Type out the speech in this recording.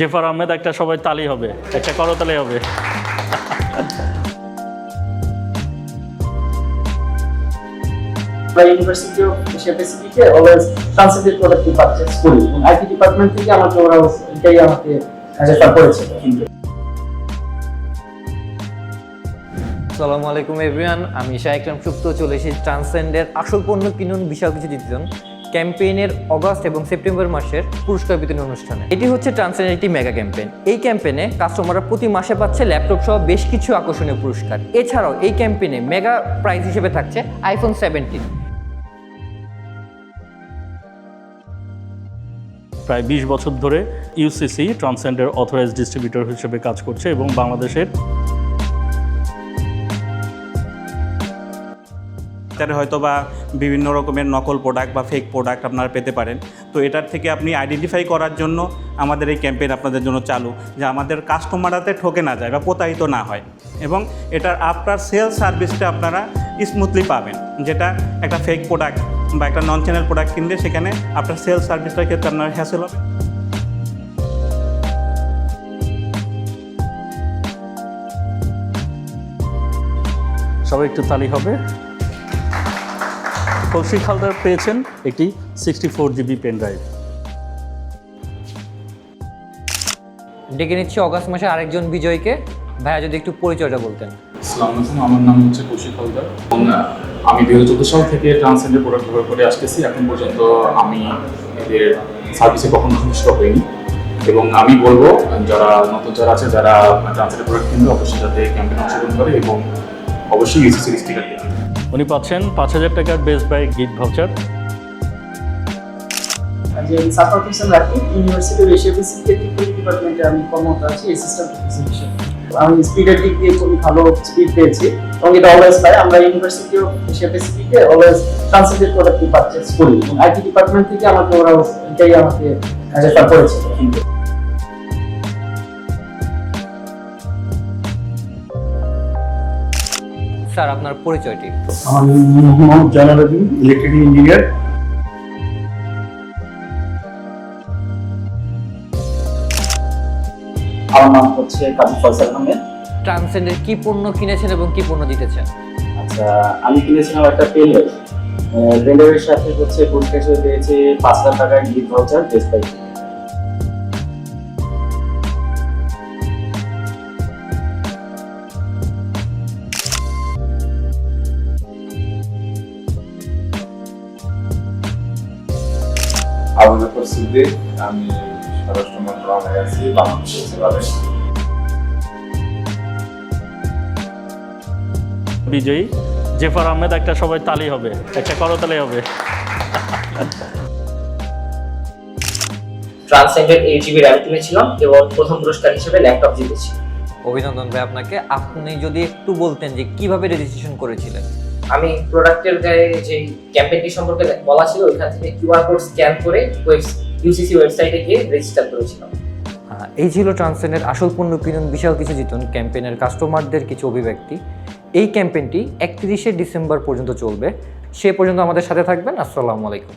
জেফার আহমেদ একটা সবাই তালি হবে একটা করতালি হবে। আমরা ইউনিভার্সিটি অফ এশিয়া প্যাসিফিকে অলওয়েজ ট্রান্সলেটেড প্রোডাক্ট পারচেজ করি আইটি ডিপার্টমেন্ট থেকে আমাকে ওরা এটাই আমাকে রেফার আসসালামু আলাইকুম এভরিওয়ান আমি শাহ ইকরাম সুপ্ত চলে এসেছি ট্রান্সেন্ডের আসল পণ্য কিনুন বিশাল কিছু দিতেন ক্যাম্পেইনের অগস্ট এবং সেপ্টেম্বর মাসের পুরস্কার বিতরণ অনুষ্ঠানে। এটি হচ্ছে ট্রান্সেন্ডের একটি মেগা ক্যাম্পেইন। এই ক্যাম্পেইনে কাস্টমাররা প্রতি মাসে পাচ্ছে ল্যাপটপ সহ বেশ কিছু আকর্ষণীয় পুরস্কার। এছাড়াও এই ক্যাম্পেইনে মেগা প্রাইজ হিসেবে থাকছে আইফোন সেভেন্টিন প্রায় বিশ বছর ধরে ইউসিসি ট্রান্সেন্ডের অথরাইজ ডিস্ট্রিবিউটর হিসেবে কাজ করছে এবং বাংলাদেশের বাজারে হয়তো বা বিভিন্ন রকমের নকল প্রোডাক্ট বা ফেক প্রোডাক্ট আপনারা পেতে পারেন। তো এটার থেকে আপনি আইডেন্টিফাই করার জন্য আমাদের এই ক্যাম্পেইন আপনাদের জন্য চালু, যে আমাদের কাস্টমাররাতে ঠকে না যায় বা প্রতারিত না হয়। এবং এটার আফটার সেল সার্ভিসটা আপনারা স্মুথলি পাবেন, যেটা একটা ফেক প্রোডাক্ট বা একটা নন চ্যানেল প্রোডাক্ট কিনলে সেখানে আপনার সেল সার্ভিসটার ক্ষেত্রে আপনার হ্যাসেল হবে। সবাই একটু তালি হবে। কৌশিক হালদার পেয়েছেন একটি sixty four GB pen drive ডেকে নিচ্ছি অগস্ট মাসে আরেকজন বিজয়কে। ভাইয়া যদি একটু পরিচয়টা বলতেন। আসসালামু আলাইকুম আমার নাম হচ্ছে কৌশিক হালদার। এবং আমি দু হাজার চোদ্দ সাল থেকে ট্রান্সেন্ডের প্রোডাক্ট ব্যবহার করে আসতেছি। এখন পর্যন্ত আমি এদের সার্ভিসে কখনো সন্তুষ্ট হইনি। এবং আমি বলব যারা নতুন যারা আছে যারা ট্রান্সেন্ডের প্রোডাক্ট কিনবে অবশ্যই যাতে ক্যাম্পেইন অংশগ্রহণ করে এবং অবশ্যই ইউসিসির স্টিকার দেখে উনি পাচ্ছেন পাঁচ হাজার টাকার বেস্ট বাই গিফট ভাউচার। আমি কর্মরত আছি আমি স্পিডের দিক দিয়ে খুবই ভালো স্পিড পেয়েছি। এবং এটা অলওয়েজ পাই। আমরা ইউনিভার্সিটি অফ এশিয়া প্যাসিফিকে অলওয়েজ ট্রান্সলেটেড আইটি ডিপার্টমেন্ট থেকে আমাকে ওরা এটাই আমাকে স্যার আপনার পরিচয়টি। মোহাম্মদ ইলেকট্রিক্যাল ইঞ্জিনিয়ার আমার নাম হচ্ছে কাজী ফয়সাল আহমেদ। ট্রান্সেন্ডের কি পণ্য কিনেছেন এবং কি পণ্য দিতেছেন? আচ্ছা আমি কিনেছিলাম একটা পেনড্রাইভ পেনড্রাইভের সাথে হচ্ছে পুরস্কার হিসেবে পেয়েছি পাঁচ হাজার টাকার গিফট ভাউচার আবু জাফর সিদ্দিক আমি স্বরাষ্ট্র মন্ত্রণালয়ে আছি বাংলাদেশ বিজয়ী জেফার আহমেদ একটা সবাই তালি হবে একটা করতালি হবে। ট্রান্সেন্ডের এইট জিবি র্যাম কিনেছিলাম এবং প্রথম পুরস্কার হিসেবে ল্যাপটপ জিতেছি। অভিনন্দন ভাই আপনাকে। আপনি যদি একটু বলতেন যে কীভাবে রেজিস্ট্রেশন করেছিলেন? আমি প্রোডাক্টের গায়ে যে ক্যাম্পেইনটি সম্পর্কে বলা ছিল, ওইখান থেকে কিউআর কোড স্ক্যান করে ইউসিসি ওয়েবসাইটে গিয়ে রেজিস্টার করেছিলাম। এই ছিল ট্রান্সেনের আসল পণ্য কিনুন বিশাল কিছু জিতুন ক্যাম্পেইনের কাস্টমারদের কিছু অভিব্যক্তি। এই ক্যাম্পেইনটি একত্রিশে ডিসেম্বর পর্যন্ত চলবে। সে পর্যন্ত আমাদের সাথে থাকবেন। আসসালামু আলাইকুম।